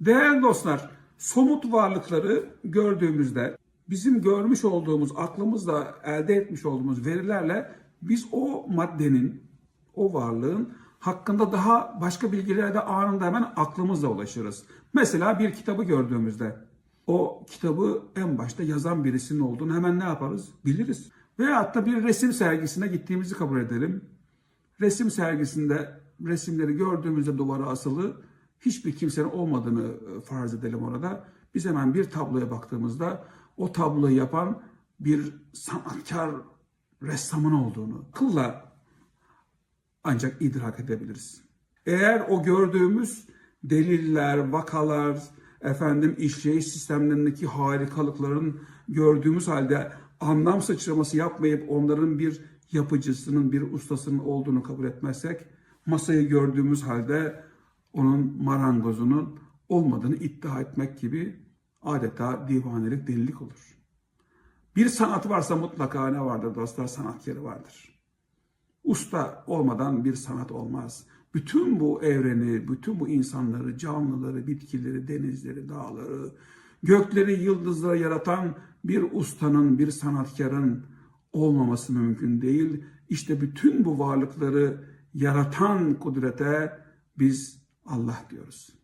Değerli dostlar, somut varlıkları gördüğümüzde bizim görmüş olduğumuz, aklımızla elde etmiş olduğumuz verilerle biz o maddenin, o varlığın hakkında daha başka bilgilere de anında hemen aklımızla ulaşırız. Mesela bir kitabı gördüğümüzde o kitabı en başta yazan birisinin olduğunu hemen ne yaparız? Biliriz. Veyahut da bir resim sergisine gittiğimizi kabul edelim. Resim sergisinde resimleri gördüğümüzde duvara asılı hiçbir kimsenin olmadığını e, farz edelim orada. Biz hemen bir tabloya baktığımızda o tabloyu yapan bir sanatkar ressamın olduğunu akılla ancak idrak edebiliriz. Eğer o gördüğümüz deliller, vakalar, efendim işleyiş sistemlerindeki harikalıkların gördüğümüz halde anlam sıçraması yapmayıp onların bir yapıcısının, bir ustasının olduğunu kabul etmezsek, masayı gördüğümüz halde onun marangozunun olmadığını iddia etmek gibi adeta divanelik, delilik olur. Bir sanat varsa mutlaka ne vardır dostlar? Sanatkarı vardır. Usta olmadan bir sanat olmaz. Bütün bu evreni, bütün bu insanları, canlıları, bitkileri, denizleri, dağları, gökleri, yıldızları yaratan bir ustanın, bir sanatkarın olmaması mümkün değil. İşte bütün bu varlıkları yaratan kudrete biz Allah diyoruz.